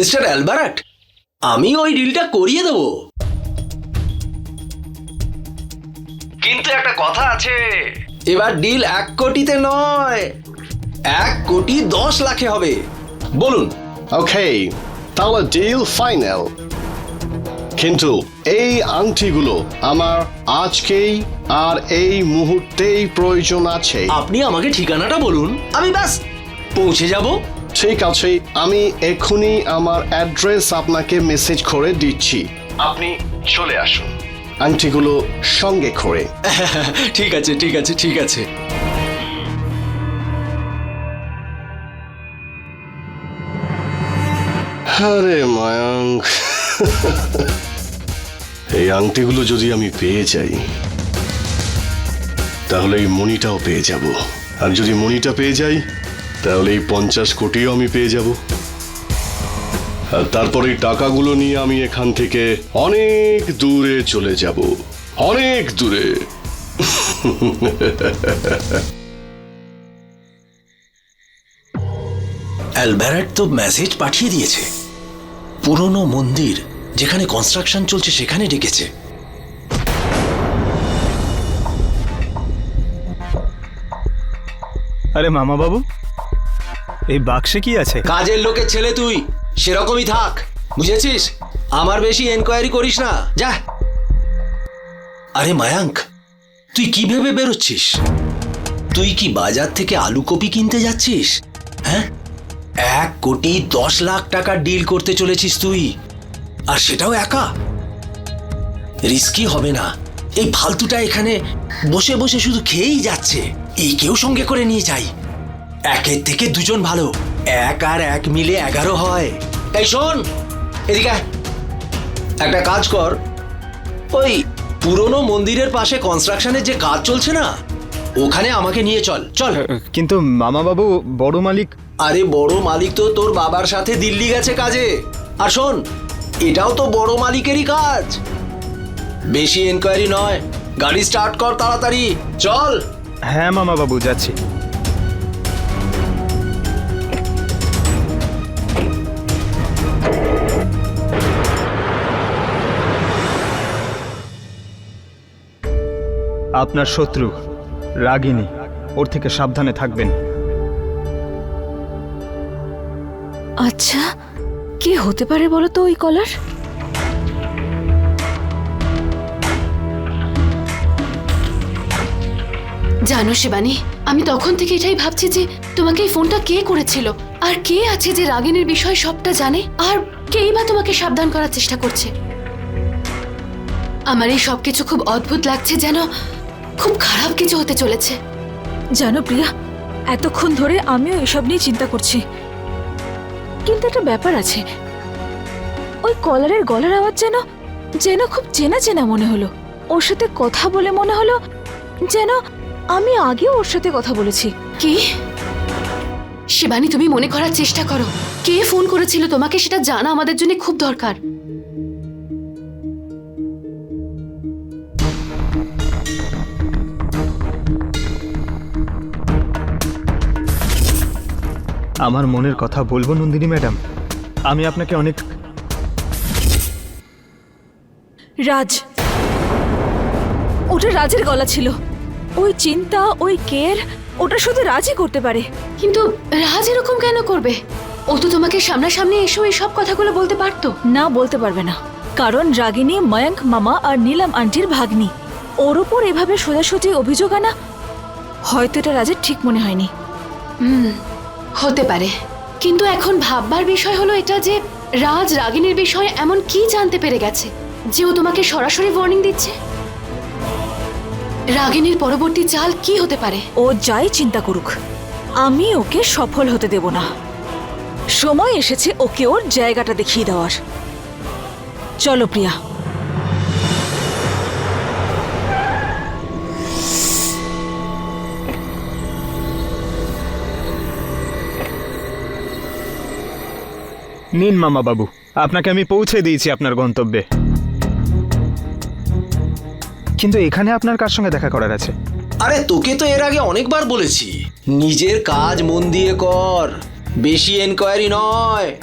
Mister Albert আমি ওই ডিলটা করিয়ে দেবো। কিন্তু একটা কথা আছে। এবার ডিল এক কোটিতে নয় এক কোটি দশ লাখে হবে। বলুন। ওকে তাহলে ডিল ফাইনাল। কিন্তু এই আংটিগুলো আমার আজকেই আর এই মুহূর্তেই প্রয়োজন আছে। আপনি আমাকে ঠিকানাটা বলুন। আমি ব্যাস পৌঁছে যাব। ঠিক আছে আমি এক্ষুনি আমার অ্যাড্রেস আপনাকে মেসেজ করে দিচ্ছি। আপনি চলে আসুন। আংটিগুলো সঙ্গে করে। ঠিক আছে ঠিক আছে ঠিক আছে। আরে মায়াঙ্ক এই আংটিগুলো যদি আমি পেয়ে যাই তাহলে এই মণিটাও পেয়ে যাব। আর যদি মণিটা পেয়ে যাই তাহলে এই পঞ্চাশ কোটিও আমি পেয়ে যাব। আর তারপর এই টাকাগুলো নিয়ে আমি এখান থেকে অনেক দূরে চলে যাব। অনেক দূরে। অ্যালবার্ট তো মেসেজ পাঠিয়ে দিয়েছে। পুরনো মন্দির যেখানে কনস্ট্রাকশন চলছে সেখানে ডেকেছে। আরে মামা বাবু এই বাক্সে কি আছে? কাজের লোকের ছেলে তুই, সেরকমই থাক, বুঝেছিস? আমার বেশি এনকোয়ারি করিস না, যা। আরে মায়াঙ্ক, তুই কি ভেবে বেরোচ্ছিস? তুই কি বাজার থেকে আলু কপি কিনতে যাচ্ছিস? হ্যাঁ? এক কোটি দশ লাখ টাকার ডিল করতে চলেছিস তুই, আর সেটাও একা। রিস্কি হবে না। এই ফালতুটা এখানে বসে বসে শুধু খেয়েই যাচ্ছে। এই কেউ সঙ্গে করে নিয়ে যাই একের থেকে দুজন ভালো। এক আর এক মিলে এগারো হয়। এই শোন এদিকে একটা কাজ কর। ওই পুরনো মন্দিরের পাশে কনস্ট্রাকশনের যে কাজ চলছে না ওখানে আমাকে নিয়ে চল চল। কিন্তু মামা বাবু বড় মালিক আরে বড় মালিক তো তোর বাবার সাথে দিল্লি গেছে কাজে। আর শোন এটাও তো বড় মালিকেরই কাজ। বেশি এনকোয়ারি নয় গাড়ি স্টার্ট কর তাড়াতাড়ি। চল। হ্যাঁ মামা বাবু যাচ্ছি। আপনার শত্রু, রাগিনী, ওর থেকে সাবধানে থাকবেন। আচ্ছা কে হতে পারে বলো তো ওই কলার? জানো শিবানী, আমি তখন থেকে এটাই ভাবছি যে তোমাকে এই ফোনটা কে করেছিল? আর কে আছে যে রাগিনীর বিষয় সবটা জানে? আর কেই বা তোমাকে সাবধান করার চেষ্টা করছে? আমার এই সবকিছু খুব অদ্ভুত লাগছে যেন খুব খারাপ কিছু হতে চলেছে। জানো প্রিয়া এতক্ষণ ধরে আমিও এসব নিয়ে চিন্তা করছি। কিন্তু একটা ব্যাপার আছে। ওই কলারের গলার আওয়াজ যেন যেন খুব চেনা চেনা মনে হলো। ওর সাথে কথা বলে মনে হলো যেন আমি আগেও ওর সাথে কথা বলেছি। কি? শিবানী তুমি মনে করার চেষ্টা করো। কে ফোন করেছিল তোমাকে সেটা জানা আমাদের জন্য খুব দরকার। আমার মনের কথা বলব নন্দিনী ম্যাডাম। আমি আপনাকে অনেক রাজ। ওটা রাজের গলা ছিল। ওই চিন্তা ওই কেয়ার ওটা শুধু রাজই করতে পারে। কিন্তু রাজ এরকম কেন করবে? ও তো তোমাকে সামনাসামনি এসেও এই সব কথাগুলো বলতে পারতো। না বলতে পারবে না। কারণ রাগিনী ময়ঙ্ক মামা আর নীলাম আন্টির ভাগ্নি। ওর ওপর এভাবে সোজাসুজি অভিযোগ আনা হয়তো এটা রাজের ঠিক মনে হয়নি। হুম। হতে পারে। কিন্তু এখন ভাববার বিষয় হলো এটা যে রাজ রাগিনীর বিষয়ে এমন কি জানতে পেরে গেছে, যে ও তোমাকে সরাসরি ওয়ার্নিং দিচ্ছে? রাগিনীর পরবর্তী চাল কি হতে পারে? ও যাই চিন্তা করুক, আমি ওকে সফল হতে দেব না। সময় এসেছে ওকে ওর জায়গাটা দেখিয়ে দেওয়ার। চলো প্রিয়া। নিন মামা বাবু, আপনাকে আমি পৌঁছে দিয়েছি আপনার গন্তব্যে। কিন্তু এখানে আপনার কার সঙ্গে দেখা করার আছে? আরে, তোকে তো এর আগে অনেকবার বলেছি। নিজের কাজ মন দিয়ে কর, বেশি এনকোয়ারি নয়।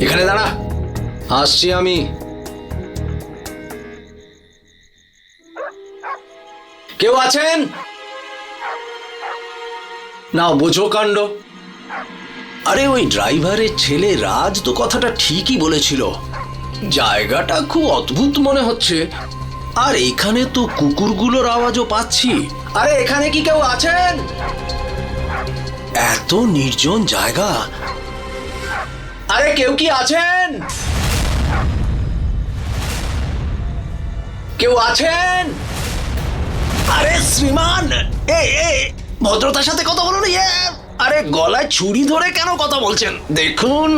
এখানে দাঁড়া, আসছি আমি। কেউ আছেন? না বোঝো কাণ্ড। আরে ওই ড্রাইভারের ছেলে রাজ তো কথাটা ঠিকই বলেছিল। জায়গাটা খুব অদ্ভুত মনে হচ্ছে। আর এখানে তো কুকুরগুলোর আওয়াজও পাচ্ছি। আরে এখানে কি কেউ আছেন? এত নির্জন জায়গা। আরে কেউ কি আছেন? কেউ আছেন? আরে শ্রীমান! এ ভদ্রতার সাথে কথা বলুন ইয়ে! আরে গলায় ছুরি ধরে কেন কথা বলছেন? দেখুন,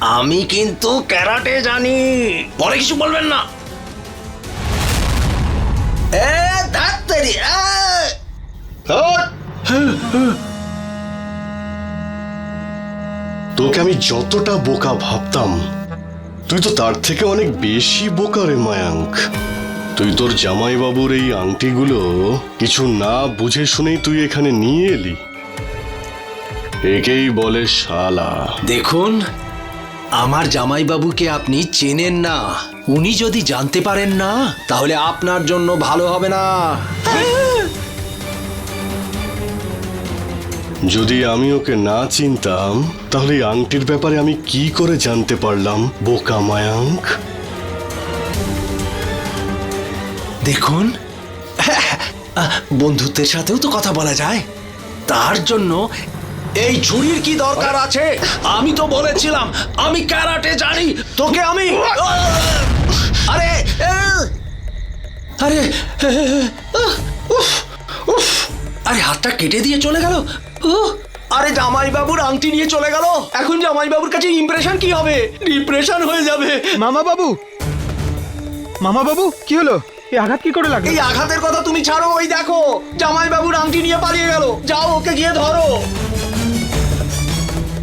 আমি কিন্তু ক্যারাটে জানি। পরে কিছু বলবেন না। তোকে আমি যতটা বোকা ভাবতাম, তুই তো তার থেকে অনেক বেশি বোকা রে মায়াঙ্ক। তুই তোর জামাইবাবুর এই আংটিগুলো কিছু না বুঝে শুনেই তুই এখানে নিয়ে এলি। একেই বলে শালা। দেখুন আমার জামাইবাবুকে আপনি চেনেন না। উনি যদি জানতে পারেন না তাহলে আপনার জন্য ভালো হবে না। যদি আমি ওকে না চিনতাম তাহলে আংটির ব্যাপারে আমি কি করে জানতে পারলাম বোকা মায়াঙ্ক? দেখুন বন্ধুত্বের সাথেও তো কথা বলা যায়। তার জন্য এই ছুরির কি দরকার আছে? আমি তো বলেছিলাম আমি ক্যারাটে জানি তোকে আমি আরে আরে উফ! উফ! আরে হাতটা কেটে দিয়ে চলে গেল! আরে জামাইবাবুর আংটি নিয়ে চলে গেল। এখন জামাইবাবুর কাছে ইমপ্রেশন কি হবে? ডিপ্রেশন হয়ে যাবে। মামা বাবু মামা বাবু কি হলো? এই আঘাত কি করে লাগল? এই আঘাতের কথা তুমি ছাড়ো ওই দেখো জামাই বাবুর আংটি নিয়ে পালিয়ে গেল। যাও ওকে গিয়ে ধরো।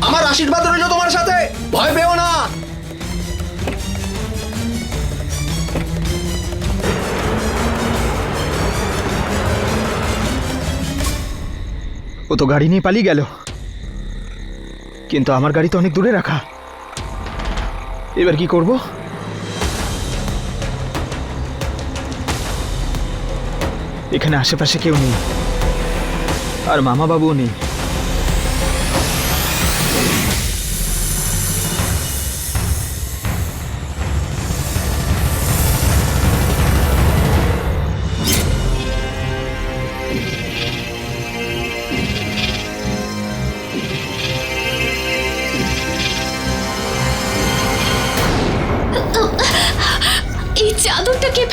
আমার আশীর্বাদ রইল তোমার সাথে। ভয় পেও না। ও তো গাড়ি নিয়ে পালিয়ে গেল। কিন্তু আমার গাড়ি তো অনেক দূরে রাখা। এবার কি করব? এখানে আশেপাশে কেউ নেই। আর মামা বাবুও নেই।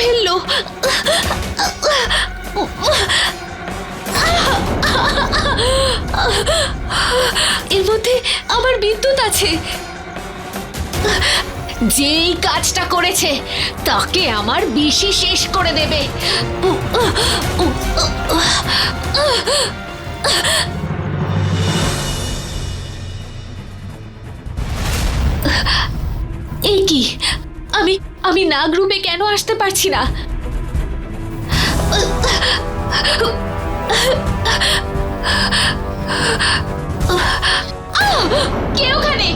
ফেলল। এর মধ্যে আমার বিদ্যুৎ আছে। যেই কাজটা করেছে, তাকে আমার বেশি শেষ করে দেবে। এই কি? আমি আমি নাগ রুমে কেন আসতে পারছি না! কে ওখানে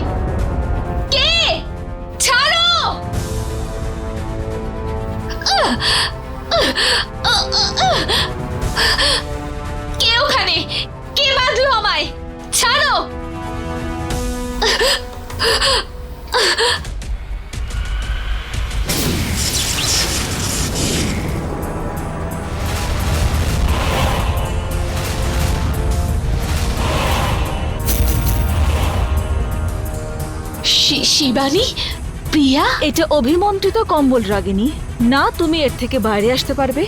এটা অভিমন্ত্রিত কম্বল, রাগিনী। না তুমি এর থেকে বাইরে আসতে পারবে,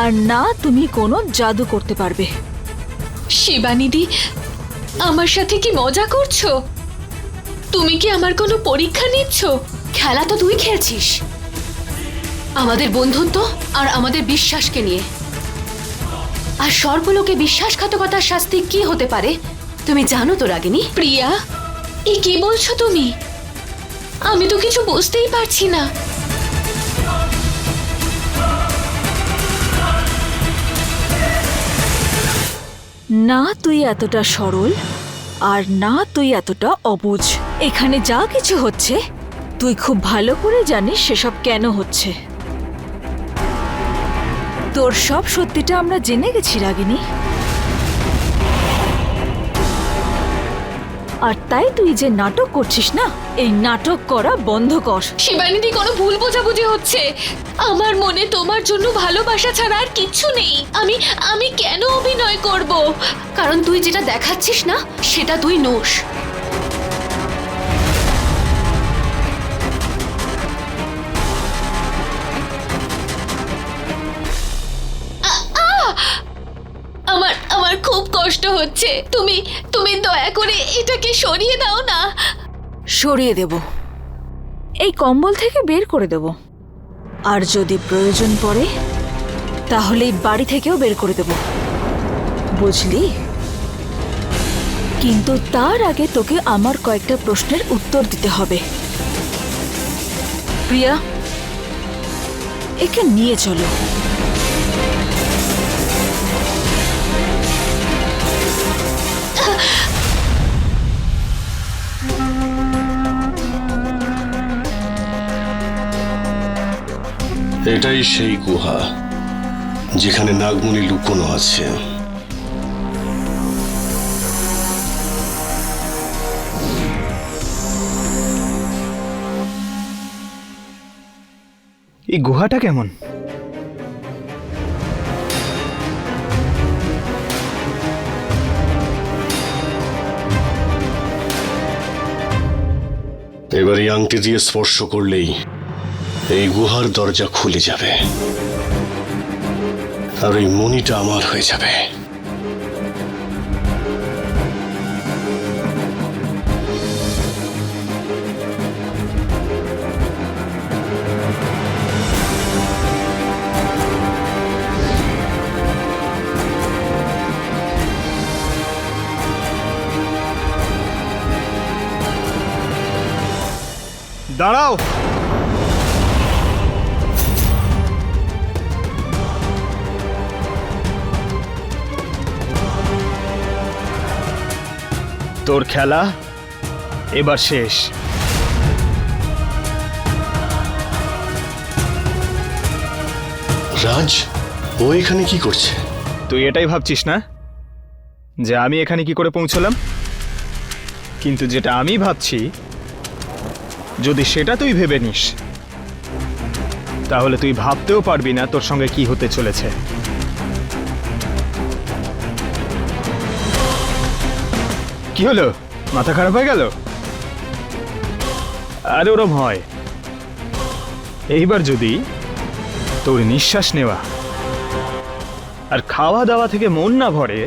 আর না তুমি কোনো জাদু করতে পারবে। শিবানিদি, আমার সাথে কি মজা করছ? তুমি কি আমার কোনো পরীক্ষা নিচ্ছ? খেলা তো তুই খেলছিস। আমাদের বন্ধুত্ব আর আমাদের বিশ্বাসকে নিয়ে। আর সর্বলোকে বিশ্বাসঘাতকতার শাস্তি কি হতে পারে, তুমি জানো তো, রাগিনী? প্রিয়া, এ কি বলছো তুমি? আমি তো কিছু বুঝতেই পারছি না। না তুই এতটা সরল, আর না তুই এতটা অবুঝ এখানে যা কিছু হচ্ছে, তুই খুব ভালো করে জানিস সেসব কেন হচ্ছে। তোর সব সত্যিটা আমরা জেনে গেছি, রাগিনী। আর তাই তুই যে নাটক করছিস না, এই নাটক করা বন্ধ কর। শিবানিদি কোনো ভুল বোঝাবুঝি হচ্ছে। আমার মনে তোমার জন্য ভালোবাসা ছাড়া আর কিচ্ছু নেই। আমি আমি কেন অভিনয় করব? কারণ তুই যেটা দেখাচ্ছিস না, সেটা তুই নোস। হচ্ছে। তুমি তুমি দয়া করে এটাকে সরিয়ে দাও না। সরিয়ে দেব। এই কম্বল থেকে বের করে দেব। আর যদি প্রয়োজন পড়ে, তাহলে বাড়ি থেকেও বের করে দেব। বুঝলি? কিন্তু তার আগে তোকে আমার কয়েকটা প্রশ্নের উত্তর দিতে হবে। প্রিয়া, একে নিয়ে চলো। এটাই সেই গুহা যেখানে নাগমণি লুকোনো আছে। এই গুহাটা কেমন? এবার এই আংটি দিয়ে স্পর্শ করলেই এই গুহার দরজা খুলে যাবে। আর এই মনিটা আমার হয়ে যাবে। দাঁড়াও। তোর খেলা এবার শেষ। রাজ ও এখানে কি করছে? তুই এটাই ভাবছিস না? যে আমি এখানে কি করে পৌঁছলাম? কিন্তু যেটা আমি ভাবছি যদি সেটা তুই ভেবে নিস, তাহলে তুই ভাবতেও পারবি না তোর সঙ্গে কি হতে চলেছে। কি হলো? মাথা খারাপ হয়ে গেল? আরে ওরম হয়। এইবার যদি তোর নিঃশ্বাস নেওয়া আর খাওয়া দাওয়া থেকে মন না ভরে,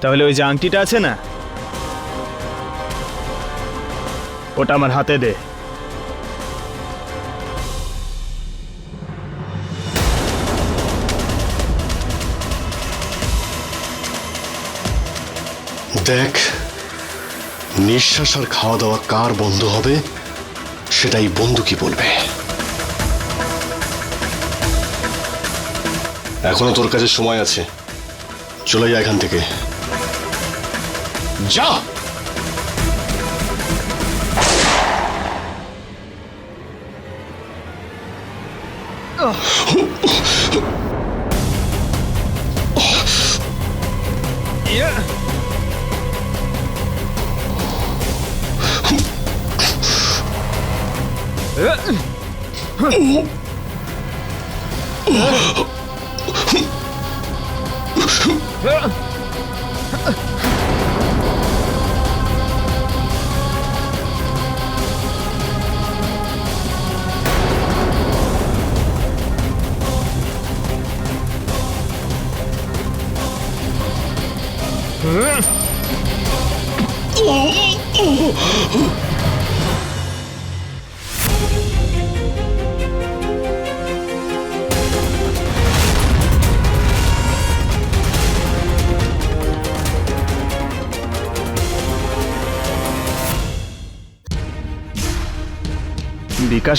তাহলে ওই যে আংটিটা আছে না ওটা আমার হাতে দে। দেখ, নিঃশ্বাস আর খাওয়া দাওয়া কার বন্ধ হবে, সেটাই বন্ধু কি বলবে? এখনও তোর কাছে সময় আছে। চলে যা এখান থেকে। যা!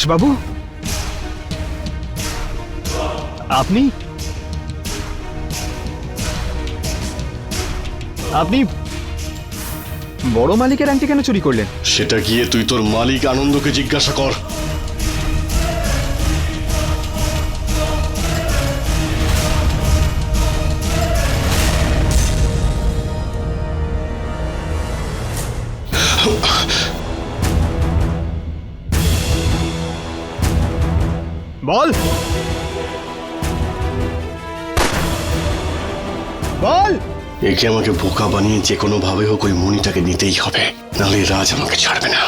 বাবু আপনি? আপনি বড় মালিকের আংটি কেন চুরি করলেন? সেটা গিয়ে তুই তোর মালিক আনন্দকে জিজ্ঞাসা কর। একে আমাকে বোকা বানিয়ে যে কোনো ভাবে হোক ওই মণিটাকে নিতেই হবে। নাহলে রাজ আমাকে ছাড়বে না।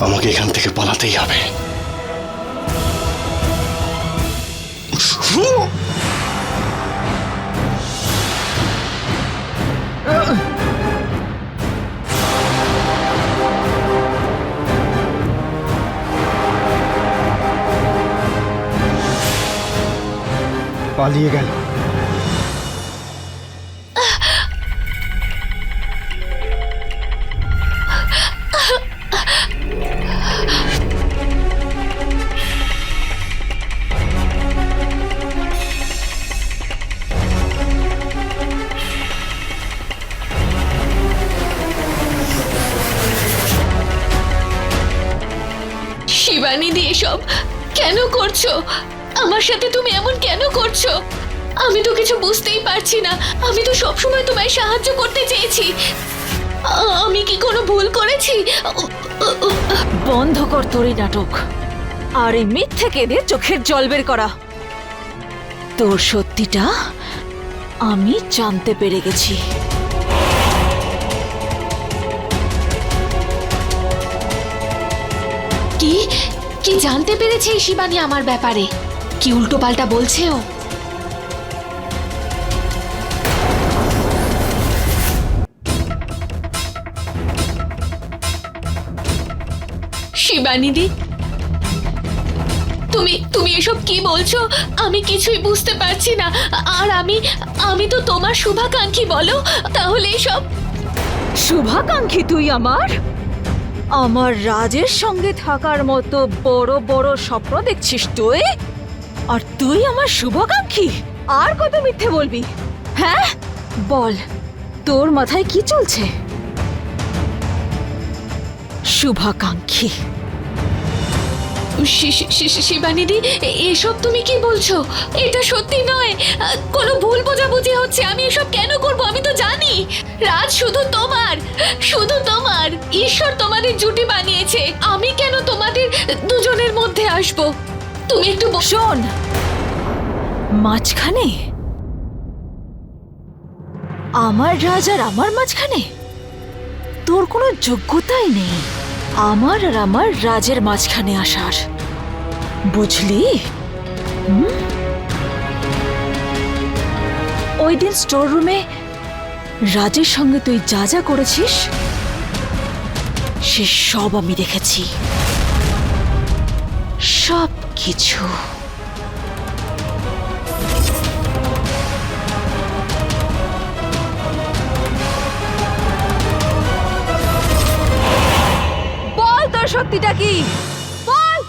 আমাকে এখান থেকে পালাতেই হবে। পালিয়ে গেল। শিবানিদি এসব কেন করছ? আমার সাথে তুমি এমন কেন করছ? আমি তো কিছু বুঝতেই পারছি না। আমি তো সবসময় তোমায় সাহায্য করতে চেয়েছি। আমি কি কোনো ভুল করেছি? বন্ধ কর তোর এই নাটক। আর এই মিথ্যে কেঁদে চোখের জল বের করা। তোর সত্যিটা আমি জানতে পেরে গেছি। কি জানতে পেরেছে শিবানী আমার ব্যাপারে। কি উল্টো পাল্টা বলছে ও? শিবানিদি তুমি তুমি এসব কি বলছো? আমি কিছুই বুঝতে পারছি না। আর আমি আমি তো তোমার শুভাকাঙ্ক্ষী বলো, তাহলে এসব শুভাকাঙ্ক্ষী তুই আমার? আমার রাজের সঙ্গে থাকার মতো বড় বড় স্বপ্ন দেখছিস তুই? আর তুই আমার শুভাকাঙ্ক্ষী। আর কত মিথ্যে বলবি? হ্যাঁ? বল, তোর মাথায় কি চলছে? শুভাকাঙ্ক্ষী। শিবানিদি এসব তুমি কি বলছো? এটা সত্যি নয়। কোনো ভুল বোঝাবুঝি হচ্ছে। আমি এসব কেন করব? আমি তো জানি। রাজ শুধু তোমার শুধু তোমার। ঈশ্বর তোমাদের জুটি বানিয়েছে। আমি কেন তোমাদের দুজনের মধ্যে আসব? তুমি একটু শোন। মাঝখানে? আমার রাজ আর আমার মাঝখানে? তোর কোনো যোগ্যতাই নেই। আমার আর আমার রাজের মাঝখানে আসার। বুঝলি? ওই দিন স্টোর রুমে রাজের সঙ্গে তুই যা যা করেছিস, সে সব আমি দেখেছি। সব কিছু সত্যিটা কি? বল।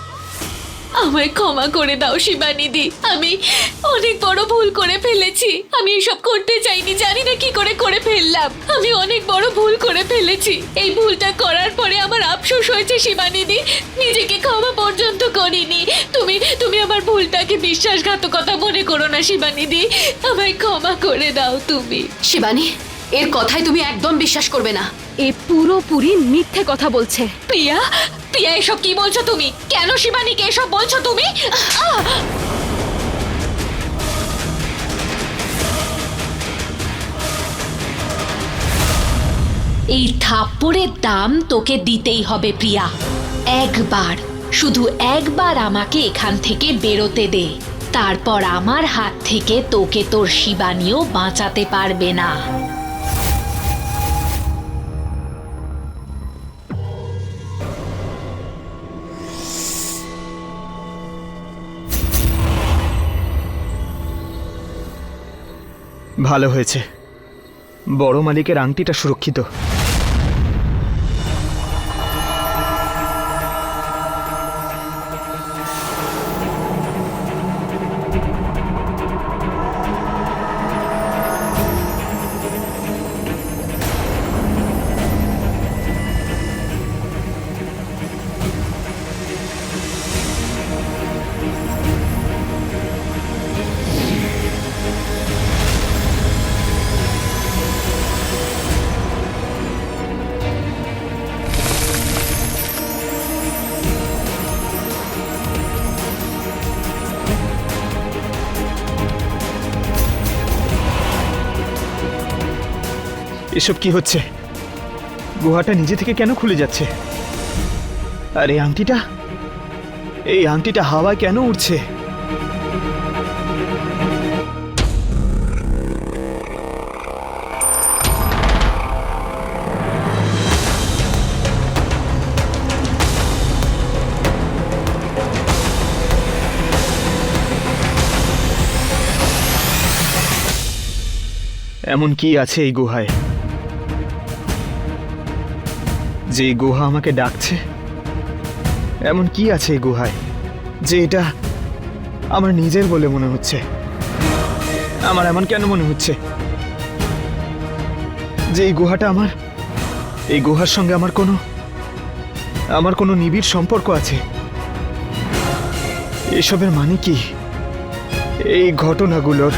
আমায় ক্ষমা করে দাও শিবানিদি। আমি অনেক বড় ভুল করে ফেলেছি। আমি এসব করতে চাইনি জানি না কি করে করে ফেললাম। আমি অনেক বড় ভুল করে ফেলেছি। এই ভুলটা করার পরে আমার আফসোস হয়েছে শিবানিদি। নিজেকে ক্ষমা পর্যন্ত করিনি। তুমি তুমি আমার ভুলটাকে বিশ্বাসঘাতকতা মনে করো না শিবানিদি। আমায় ক্ষমা করে দাও তুমি। শিবানী এর কথায় তুমি একদম বিশ্বাস করবে না। এ পুরোপুরি মিথ্যে কথা বলছে। প্রিয়া প্রিয়া এসব কি বলছো তুমি? কেন শিবানীকে এসব বলছো তুমি! এই থাপ্পড়ের দাম তোকে দিতেই হবে প্রিয়া। একবার শুধু একবার আমাকে এখান থেকে বেরোতে দে। তারপর আমার হাত থেকে তোকে তোর শিবানীও বাঁচাতে পারবে না। ভালো হয়েছে। বড় মালিকের আংটিটা সুরক্ষিত। এসব কি হচ্ছে? গুহাটা নিজে থেকে কেন খুলে যাচ্ছে? আর এই আংটিটা? এই আংটিটা হাওয়ায় কেন উড়ছে? এমন কি আছে এই গুহায়? যে এই গুহা আমাকে ডাকছে, এমন কি আছে এই গুহায় যে এটা আমার নিজের বলে মনে হচ্ছে? আমার এমন কেন মনে হচ্ছে? যে এই গুহাটা আমার, এই গুহার সঙ্গে আমার কোনো আমার কোনো নিবিড় সম্পর্ক আছে? এসবের মানে কি? এই ঘটনাগুলোর